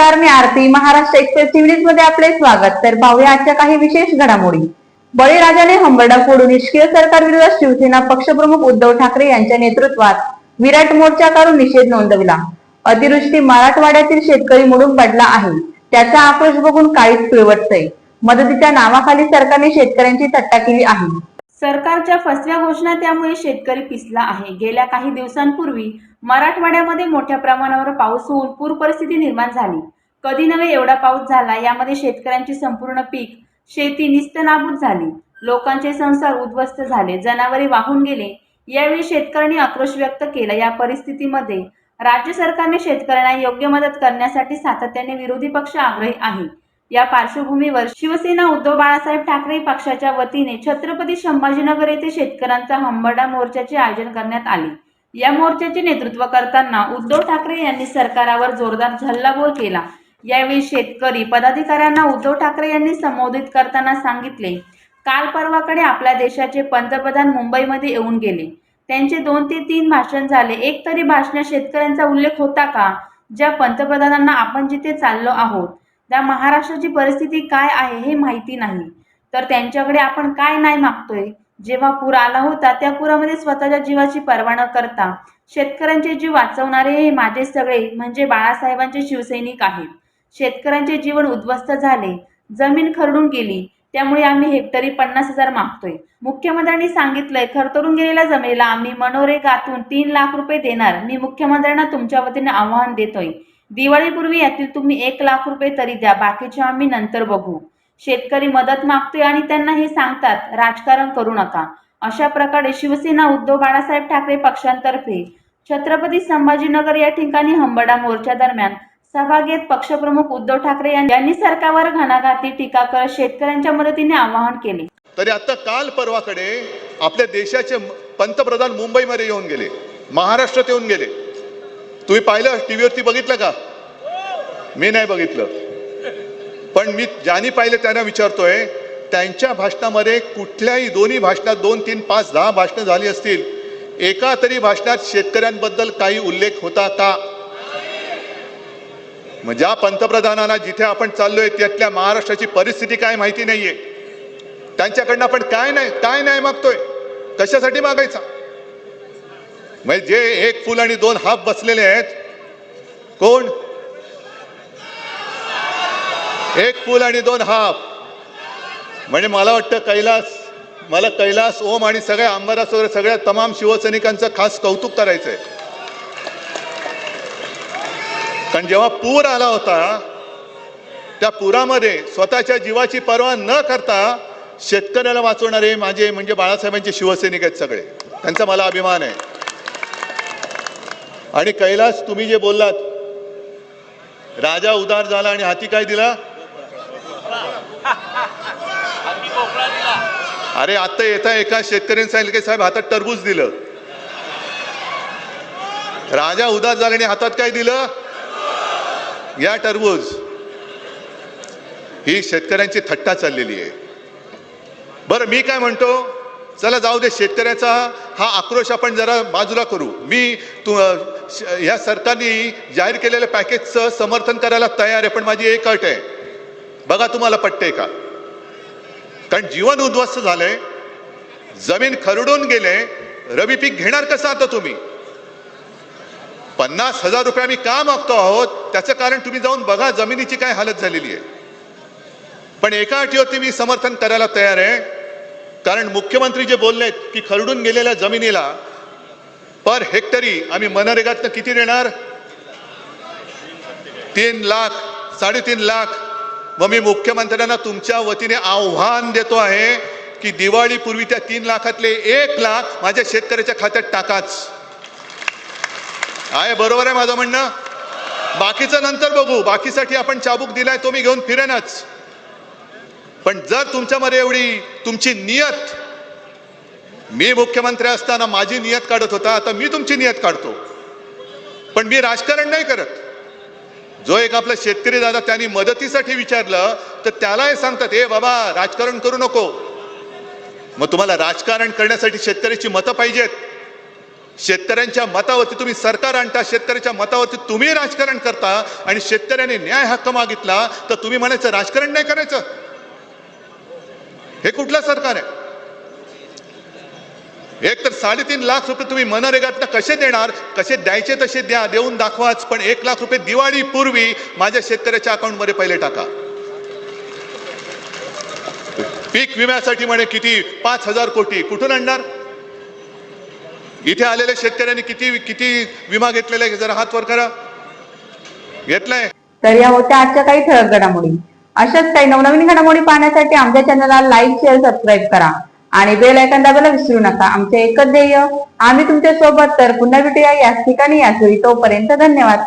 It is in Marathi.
नमस्कार मी आरती. महाराष्ट्र एक्सप्रेस न्यूजमध्ये आपले स्वागत. तर पाहूया आजच्या काही विशेष घडामोडी. बळीराजाने हंबरडा फोडून निष्क्रिय सरकार विरोधात शिवसेना पक्षप्रमुख उद्धव ठाकरे यांच्या नेतृत्वात विराट मोर्चा करून निषेध नोंदविला. अतिवृष्टी मराठवाड्यातील शेतकरी मोडून पडला आहे. त्याचा आक्रोश बघून काळीच पिळवटतय. मदतीच्या नावाखाली सरकारने शेतकऱ्यांची थट्टा केली आहे. सरकारच्या फसव्या घोषणा त्यामुळे शेतकरी पिसला आहे. गेल्या काही दिवसांपूर्वी मराठवाड्यामध्ये मोठ्या प्रमाणावर पाऊस होऊन पूर परिस्थिती निर्माण झाली. कधी नव्हे एवढा पाऊस झाला यामध्ये शेतकऱ्यांची संपूर्ण पीक शेती निस्तनाबूत झाली. लोकांचे संसार उद्ध्वस्त झाले जनावरे वाहून गेले. यावेळी शेतकऱ्यांनी आक्रोश व्यक्त केला. या परिस्थितीमध्ये राज्य सरकारने शेतकऱ्यांना योग्य मदत करण्यासाठी सातत्याने विरोधी पक्ष आग्रही आहे. या पार्श्वभूमीवर शिवसेना उद्धव बाळासाहेब ठाकरे पक्षाच्या वतीने छत्रपती संभाजीनगर येथे शेतकऱ्यांचा हंबरडा मोर्चाचे आयोजन करण्यात आले. या मोर्चाचे नेतृत्व करताना उद्धव ठाकरे यांनी सरकारावर जोरदार झल्लाबोल केला. यावेळी शेतकरी पदाधिकाऱ्यांना उद्धव ठाकरे यांनी संबोधित करताना सांगितले काल परवाकडे आपल्या देशाचे पंतप्रधान मुंबईमध्ये येऊन गेले. त्यांचे दोन ते तीन भाषण झाले. एक तरी भाषणात शेतकऱ्यांचा उल्लेख होता का? ज्या पंतप्रधानांना आपण जिथे चाललो आहोत त्या महाराष्ट्राची परिस्थिती काय आहे हे माहिती नाही. तर त्यांच्याकडे आपण काय नाही मागतोय? जेव्हा पूर आला होता त्या पुरामध्ये स्वतःच्या जीवाची पर्वा न करता शेतकऱ्यांचे जीव वाचवणारे हे माझे सगळे म्हणजे बाळासाहेबांचे शिवसैनिक आहेत. शेतकऱ्यांचे जीवन उद्ध्वस्त झाले. जमीन खरडून गेली. त्यामुळे आम्ही हेक्टरी पन्नास हजार मागतोय. मुख्यमंत्र्यांनी सांगितलंय खरतरून गेलेल्या जमिनीला आम्ही मनोरेगातून तीन लाख रुपये देणार. मी मुख्यमंत्र्यांना तुमच्या वतीने आव्हान देतोय. दिवाळीपूर्वी यातील तुम्ही एक लाख रुपये तरी द्या. बाकीचे आम्ही नंतर बघू. शेतकरी मदत मागतोय आणि त्यांना हे सांगतात राजकारण करू नका. अशा प्रकारे शिवसेना उद्धव बाळासाहेब ठाकरे पक्षांतर्फे छत्रपती संभाजीनगर या ठिकाणी हंबडा मोर्चा दरम्यान सभा घेत पक्षप्रमुख उद्धव ठाकरे यां- यांनी सरकारवर घणाघाती टीका करत शेतकऱ्यांच्या मदतीने आवाहन केले. तरी आता काल परवाकडे आपल्या देशाचे पंतप्रधान मुंबईमध्ये येऊन गेले. महाराष्ट्रात येऊन गेले. तुम्ही पाहिलं टीव्हीवरती बघितलं का? मी नाही बघितलं. पण मी ज्यांनी पाहिलं त्यांना विचारतोय त्यांच्या भाषणामध्ये कुठल्याही दोन्ही भाषणात दोन तीन पाच दहा भाषणं झाली असतील एका तरी भाषणात शेतकऱ्यांबद्दल काही उल्लेख होता का? मग ज्या पंतप्रधानांना जिथे आपण चाललोय त्यातल्या महाराष्ट्राची परिस्थिती काय माहिती नाहीये. त्यांच्याकडनं आपण काय नाही काय नाही मागतोय? कशासाठी मागायचा? म्हणजे जे एक फुल आणि दोन हाफ बसलेले आहेत कोण? एक फुल आणि दोन हाफ. म्हणजे मला वाटतं कैलास मला कैलास ओम आणि सगळ्या आंबादास वगैरे सगळ्या तमाम शिवसैनिकांचं खास कौतुक करायचंय. कारण जेव्हा पूर आला होता त्या पुरामध्ये स्वतःच्या जीवाची पर्वा न करता शेतकऱ्याला वाचवणारे माझे म्हणजे बाळासाहेबांचे शिवसैनिक आहेत सगळे. त्यांचा मला अभिमान आहे. आणि कैलास तुम्ही जे बोललात राजा उदार झाला आणि हाती काय दिला? अरे आता येता एका शेतकऱ्यांनी सांगितलं की साहेब हातात टरबूज दिलं. राजा उदार झाला आणि हातात काय दिलं? या टरबूज ही शेतकऱ्यांची थट्टा चाललेली आहे. बरं मी काय म्हणतो? चला जाऊ दे शेतकऱ्याचा हा आक्रोश आपण जरा बाजूला करू. मी तू ह्या सरकारने जाहीर केलेल्या पॅकेजचं समर्थन करायला तयार आहे पण माझी एक अट आहे. बघा तुम्हाला पटते का? कारण जीवन उद्ध्वस्त झालंय जमीन खरडून गेले रबी पीक घेणार कसं आता तुम्ही? पन्नास हजार रुपये आम्ही का मागतो आहोत? त्याचं कारण तुम्ही जाऊन बघा जमिनीची काय हालत झालेली आहे. पण एका अटीवरती मी समर्थन करायला तयार आहे. कारण मुख्यमंत्री जे बोललेत की खरडून गेलेल्या जमिनीला पर हेक्टरी आम्ही मनरेगातनं किती देणार? तीन लाख साडेतीन लाख. व मी मुख्यमंत्र्यांना तुमच्या वतीने आव्हान देतो आहे की दिवाळीपूर्वी त्या तीन लाखातले एक लाख माझ्या शेतकऱ्याच्या खात्यात टाकाच. आहे बरोबर आहे माझं म्हणणं? बाकीचं नंतर बघू. बाकीसाठी आपण चाबूक दिलाय तो मी घेऊन फिरेनच. पण जर तुमच्यामध्ये एवढी तुमची नियत मी मुख्यमंत्री असताना माझी नियत काढत होता आता मी तुमची नियत काढतो. पण मी राजकारण नाही करत. जो एक आपला शेतकरी दादा त्यांनी मदतीसाठी विचारलं तर त्यालाही सांगतात हे बाबा राजकारण करू नको. मग तुम्हाला राजकारण करण्यासाठी शेतकऱ्याची मतं पाहिजेत. शेतकऱ्यांच्या मतावरती तुम्ही सरकार आणता शेतकऱ्याच्या मतावरती तुम्ही राजकारण करता आणि शेतकऱ्याने न्याय हक्क मागितला तर तुम्ही म्हणायचं राजकारण नाही करायचं? हे कुठलं सरकार आहे? एक तर साडेतीन लाख रुपये तुम्ही मनरेगातनं कसे देणार? कसे द्यायचे तसे द्या देऊन दाखवाच पण एक लाख रुपये दिवाळी पूर्वी माझ्या शेतकऱ्याच्या अकाउंटमध्ये पहिले टाका. पीक विम्यासाठी म्हणे किती? पाच हजार कोटी. कुठून आणणार? इथे आलेल्या शेतकऱ्यांनी किती किती विमा घेतलेला आहे? जरा हात वर करा. घेतलाय? तर या होत्या आजच्या काही ठळक घडामोडी. अशाच काही नवनवीन घडामोडी पाहण्यासाठी आमच्या चॅनलला लाईक शेअर सबस्क्राईब करा. आणि बेल आयकॉन दाबायला विसरू नका. आमचे एकच ध्येय आम्ही तुमच्यासोबत तर पुन्हा भेटूया याच ठिकाणी याच वेळी. तोपर्यंत धन्यवाद.